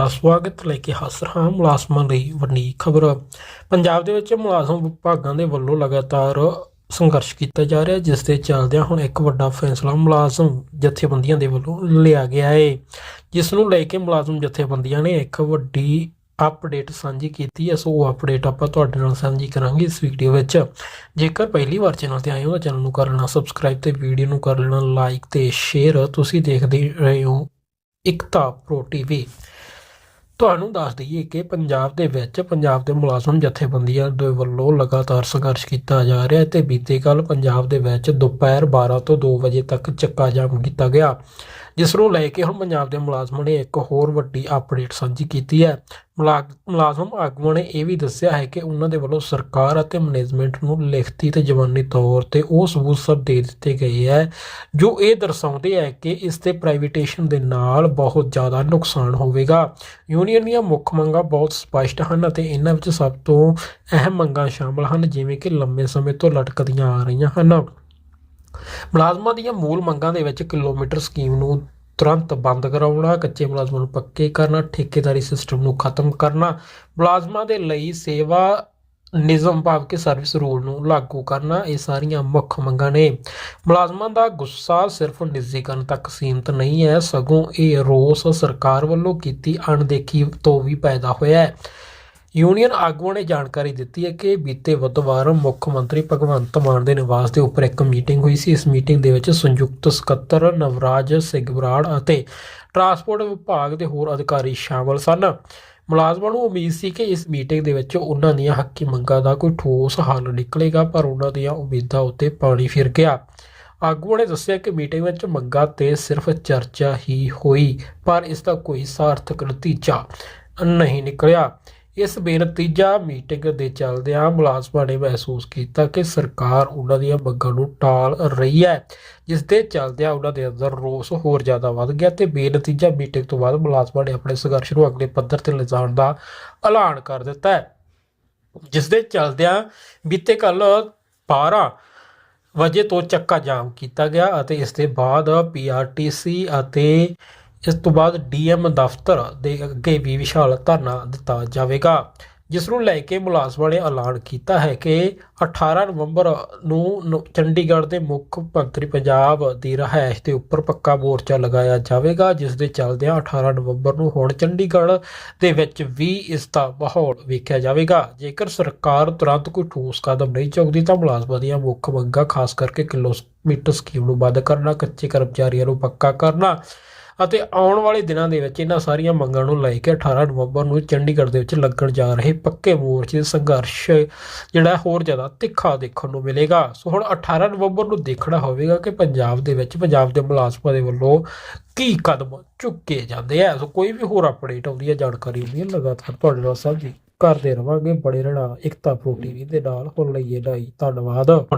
ਤੁਹਾਡਾ ਸਵਾਗਤ ਲੈ ਕੇ ਹਾਜ਼ਰ ਹਾਂ ਮੁਲਾਜ਼ਮਾਂ ਲਈ ਵੱਡੀ ਖਬਰ। ਪੰਜਾਬ ਦੇ ਵਿੱਚ ਮੁਲਾਜ਼ਮ ਵਿਭਾਗਾਂ ਦੇ ਵੱਲੋਂ ਲਗਾਤਾਰ ਸੰਘਰਸ਼ ਕੀਤਾ ਜਾ ਰਿਹਾ, ਜਿਸ ਦੇ ਚੱਲਦਿਆਂ ਹੁਣ ਇੱਕ ਵੱਡਾ ਫੈਸਲਾ ਮੁਲਾਜ਼ਮ ਜਥੇਬੰਦੀਆਂ ਦੇ ਵੱਲੋਂ ਲਿਆ ਗਿਆ ਹੈ। ਜਿਸ ਨੂੰ ਲੈ ਕੇ ਮੁਲਾਜ਼ਮ ਜਥੇਬੰਦੀਆਂ ਨੇ ਇੱਕ ਵੱਡੀ ਅਪਡੇਟ ਸਾਂਝੀ ਕੀਤੀ ਹੈ। ਸੋ ਉਹ ਅਪਡੇਟ ਆਪਾਂ ਤੁਹਾਡੇ ਨਾਲ ਸਾਂਝੀ ਕਰਾਂਗੇ ਇਸ ਵੀਡੀਓ ਵਿੱਚ। ਜੇਕਰ ਪਹਿਲੀ ਵਾਰ ਚੈਨਲ ਤੇ ਆਏ ਹੋ ਤਾਂ ਚੈਨਲ ਨੂੰ ਕਰ ਲੈਣਾ ਸਬਸਕ੍ਰਾਈਬ ਤੇ ਵੀਡੀਓ ਨੂੰ ਕਰ ਲੈਣਾ ਲਾਈਕ ਤੇ ਸ਼ੇਅਰ ਤੁਸੀਂ ਦੇਖਦੇ ਰਹੇ ਹੋ ਇਕਤਾ ਪ੍ਰੋ ਟੀਵੀ। ਤੁਹਾਨੂੰ ਦੱਸ ਦਈਏ ਕਿ ਪੰਜਾਬ ਦੇ ਵਿੱਚ, ਪੰਜਾਬ ਦੇ ਮੁਲਾਜ਼ਮ ਜਥੇਬੰਦੀਆਂ ਦੇ ਵੱਲੋਂ ਲਗਾਤਾਰ ਸੰਘਰਸ਼ ਕੀਤਾ ਜਾ ਰਿਹਾ ਹੈ ਤੇ ਬੀਤੇ ਕੱਲ ਪੰਜਾਬ ਦੇ ਵਿੱਚ ਦੁਪਹਿਰ 12 ਤੋਂ 2 ਵਜੇ ਤੱਕ ਚੱਕਾ ਜਾਮ ਕੀਤਾ ਗਿਆ। ਜਿਸ ਨੂੰ ਲੈ ਕੇ ਹੁਣ ਪੰਜਾਬ ਦੇ ਮੁਲਾਜ਼ਮਾਂ ਨੇ ਇੱਕ ਹੋਰ ਵੱਡੀ ਅਪਡੇਟ ਸਾਂਝੀ ਕੀਤੀ ਹੈ। ਮੁਲਾ- ਮੁਲਾਜ਼ਮ ਆਗੂਆਂ ਨੇ ਇਹ ਵੀ ਦੱਸਿਆ ਹੈ ਕਿ ਉਹਨਾਂ ਦੇ ਵੱਲੋਂ ਸਰਕਾਰ ਅਤੇ ਮੈਨੇਜਮੈਂਟ ਨੂੰ ਲਿਖਤੀ ਤੇ ਜ਼ਬਾਨੀ ਤੌਰ ਤੇ ਉਹ ਸਬੂਤ ਸਭ ਦੇ ਦਿੱਤੇ ਗਏ ਹੈ, ਜੋ ਇਹ ਦਰਸਾਉਂਦੇ ਹੈ ਕਿ ਇਸ ਤੇ ਪ੍ਰਾਈਵੇਟੇਸ਼ਨ ਦੇ ਨਾਲ ਬਹੁਤ ਜ਼ਿਆਦਾ ਨੁਕਸਾਨ ਹੋਵੇਗਾ। ਯੂਨੀਅਨ ਦੀਆਂ ਮੁੱਖ ਮੰਗਾਂ ਬਹੁਤ ਸਪਸ਼ਟ ਹਨ ਅਤੇ ਇਹਨਾਂ ਵਿੱਚ ਸਭ ਤੋਂ ਅਹਿਮ ਮੰਗਾਂ ਸ਼ਾਮਲ ਹਨ, ਜਿਵੇਂ ਕਿ ਲੰਮੇ ਸਮੇਂ ਤੋਂ ਲਟਕਦੀਆਂ ਆ ਰਹੀਆਂ ਹਨ। ਮੁਲਾਜ਼ਮਾਂ ਦੀਆਂ ਮੂਲ ਮੰਗਾਂ ਦੇ ਵਿੱਚ ਕਿਲੋਮੀਟਰ ਸਕੀਮ ਨੂੰ ਤੁਰੰਤ ਬੰਦ ਕਰਾਉਣਾ, ਕੱਚੇ ਮੁਲਾਜ਼ਮਾਂ ਨੂੰ ਪੱਕੇ ਕਰਨਾ, ਠੇਕੇਦਾਰੀ ਸਿਸਟਮ ਨੂੰ ਖਤਮ ਕਰਨਾ, ਮੁਲਾਜ਼ਮਾਂ ਦੇ ਲਈ ਸੇਵਾ ਨਿਯਮ ਭਾਵ ਕਿ ਸਰਵਿਸ ਰੂਲ ਨੂੰ ਲਾਗੂ ਕਰਨਾ, ਇਹ ਸਾਰੀਆਂ ਮੁੱਖ ਮੰਗਾਂ ਨੇ। ਮੁਲਾਜ਼ਮਾਂ ਦਾ ਗੁੱਸਾ ਸਿਰਫ ਨਿੱਜੀਕਰਨ ਤੱਕ ਸੀਮਤ ਨਹੀਂ ਹੈ, ਸਗੋਂ ਇਹ ਰੋਸ ਸਰਕਾਰ ਵੱਲੋਂ ਕੀਤੀ ਅਣਦੇਖੀ ਤੋਂ ਵੀ ਪੈਦਾ ਹੋਇਆ ਹੈ। ਯੂਨੀਅਨ ਆਗੂਆਂ ਨੇ ਜਾਣਕਾਰੀ ਦਿੱਤੀ ਹੈ ਕਿ ਬੀਤੇ ਬੁੱਧਵਾਰ ਮੁੱਖ ਮੰਤਰੀ ਭਗਵੰਤ ਮਾਨ ਦੇ ਨਿਵਾਸ ਦੇ ਉੱਪਰ ਇੱਕ ਮੀਟਿੰਗ ਹੋਈ ਸੀ। ਇਸ ਮੀਟਿੰਗ ਦੇ ਵਿੱਚ ਸੰਯੁਕਤ ਸਕੱਤਰ ਨਵਰਾਜ ਸਿੰਘ ਬਰਾੜ ਅਤੇ ਟਰਾਂਸਪੋਰਟ ਵਿਭਾਗ ਦੇ ਹੋਰ ਅਧਿਕਾਰੀ ਸ਼ਾਮਲ ਸਨ। ਮੁਲਾਜ਼ਮਾਂ ਨੂੰ ਉਮੀਦ ਸੀ ਕਿ ਇਸ ਮੀਟਿੰਗ ਦੇ ਵਿੱਚ ਉਹਨਾਂ ਦੀਆਂ ਹੱਕੀ ਮੰਗਾਂ ਦਾ ਕੋਈ ਠੋਸ ਹੱਲ ਨਿਕਲੇਗਾ, ਪਰ ਉਹਨਾਂ ਦੀਆਂ ਉਮੀਦਾਂ ਉੱਤੇ ਪਾਣੀ ਫਿਰ ਗਿਆ। ਆਗੂਆਂ ਨੇ ਦੱਸਿਆ ਕਿ ਮੀਟਿੰਗ ਵਿੱਚ ਮੰਗਾਂ ਤੇ ਸਿਰਫ ਚਰਚਾ ਹੀ ਹੋਈ, ਪਰ ਇਸ ਦਾ ਕੋਈ ਸਾਰਥਕ ਨਤੀਜਾ ਨਹੀਂ ਨਿਕਲਿਆ। ਇਸ ਬੇਨਤੀਜਾ ਮੀਟਿੰਗ ਦੇ ਚੱਲਦਿਆਂ ਮੁਲਾਜ਼ਮਾਂ ਨੇ ਮਹਿਸੂਸ ਕੀਤਾ ਕਿ ਸਰਕਾਰ ਉਹਨਾਂ ਦੀਆਂ ਮੰਗਾਂ ਨੂੰ ਟਾਲ ਰਹੀ ਹੈ, ਜਿਸ ਦੇ ਚੱਲਦਿਆਂ ਉਹਨਾਂ ਦੇ ਅੰਦਰ ਰੋਸ ਹੋਰ ਜ਼ਿਆਦਾ ਵੱਧ ਗਿਆ ਤੇ ਬੇਨਤੀਜਾ ਮੀਟਿੰਗ ਤੋਂ ਬਾਅਦ ਮੁਲਾਜ਼ਮਾਂ ਨੇ ਆਪਣੇ ਸੰਘਰਸ਼ ਨੂੰ ਅਗਲੇ ਪੱਧਰ ਤੇ ਲਿਜਾਣ ਦਾ ਐਲਾਨ ਕਰ ਦਿੱਤਾ ਹੈ। ਜਿਸ ਦੇ ਚੱਲਦਿਆਂ ਬੀਤੇ ਕੱਲ 12 ਵਜੇ ਤੋਂ ਚੱਕਾ ਜਾਮ ਕੀਤਾ ਗਿਆ ਅਤੇ ਇਸ ਦੇ ਬਾਅਦ ਪੀਆਰਟੀਸੀ ਅਤੇ ਇਸ ਤੋਂ ਬਾਅਦ ਡੀਐਮ ਦਫ਼ਤਰ ਦੇ ਅੱਗੇ ਵੀ ਵਿਸ਼ਾਲ ਧਰਨਾ ਦਿੱਤਾ ਜਾਵੇਗਾ, ਜਿਸ ਨੂੰ ਲੈ ਕੇ ਮੁਲਾਜ਼ਮਾਂ ਨੇ ਐਲਾਨ ਕੀਤਾ ਹੈ ਕਿ 18 ਨਵੰਬਰ ਨੂੰ ਨ- ਚੰਡੀਗੜ੍ਹ ਦੇ ਮੁੱਖ ਮੰਤਰੀ ਪੰਜਾਬ ਦੀ ਰਹਾਇਸ਼ ਦੇ ਉੱਪਰ ਪੱਕਾ ਮੋਰਚਾ ਲਗਾਇਆ ਜਾਵੇਗਾ, ਜਿਸ ਦੇ ਚੱਲਦਿਆਂ 18 ਨਵੰਬਰ ਨੂੰ ਹੁਣ ਚੰਡੀਗੜ੍ਹ ਦੇ ਵਿੱਚ ਵੀ ਇਸ ਦਾ ਮਾਹੌਲ ਵੇਖਿਆ ਜਾਵੇਗਾ। ਜੇਕਰ ਸਰਕਾਰ ਤੁਰੰਤ ਕੋਈ ਠੋਸ ਕਦਮ ਨਹੀਂ ਚੁੱਕਦੀ ਤਾਂ ਮੁਲਾਜ਼ਮਾਂ ਦੀਆਂ ਮੁੱਖ ਮੰਗਾਂ, ਖਾਸ ਕਰਕੇ ਕਿਲੋਮੀਟਰ ਸਕੀਮ ਨੂੰ ਬੰਦ ਕਰਨਾ, ਕੱਚੇ ਕਰਮਚਾਰੀਆਂ ਨੂੰ ਪੱਕਾ ਕਰਨਾ ਅਤੇ ਆਉਣ ਵਾਲੇ ਦਿਨਾਂ ਦੇ ਵਿੱਚ ਇਹਨਾਂ ਸਾਰੀਆਂ ਮੰਗਾਂ ਨੂੰ ਲੈ ਕੇ 18 ਨਵੰਬਰ ਨੂੰ ਚੰਡੀਗੜ੍ਹ ਦੇ ਵਿੱਚ ਲੱਗਣ ਜਾ ਰਹੇ ਪੱਕੇ ਮੋਰਚੇ ਸੰਘਰਸ਼, ਜਿਹੜਾ ਹੋਰ ਜ਼ਿਆਦਾ ਤਿੱਖਾ ਦੇਖਣ ਨੂੰ ਮਿਲੇਗਾ। ਸੋ ਹੁਣ 18 ਨਵੰਬਰ ਨੂੰ ਦੇਖਣਾ ਹੋਵੇਗਾ ਕਿ ਪੰਜਾਬ ਦੇ ਵਿੱਚ, ਪੰਜਾਬ ਦੇ ਮੁਲਾਜ਼ਮਾਂ ਦੇ ਵੱਲੋਂ ਕੀ ਕਦਮ ਚੁੱਕੇ ਜਾਂਦੇ ਆ। ਸੋ ਕੋਈ ਵੀ ਹੋਰ ਅਪਡੇਟ ਆਉਂਦੀ ਹੈ ਜਾਣਕਾਰੀ ਲਈ ਲਗਾਤਾਰ ਤੁਹਾਡੇ ਨਾਲ ਸਾਂਝੀ ਕਰਦੇ ਰਵਾਂਗੇ। ਬੜੇ ਰਹਿਣਾ ਇਕਤਾ ਪ੍ਰੋ ਟੀਵੀ ਦੇ ਨਾਲ, ਹੁਣ ਲਈਏ ਨਹੀਂ ਧੰਨਵਾਦ। ਤੁਹਾਡਾ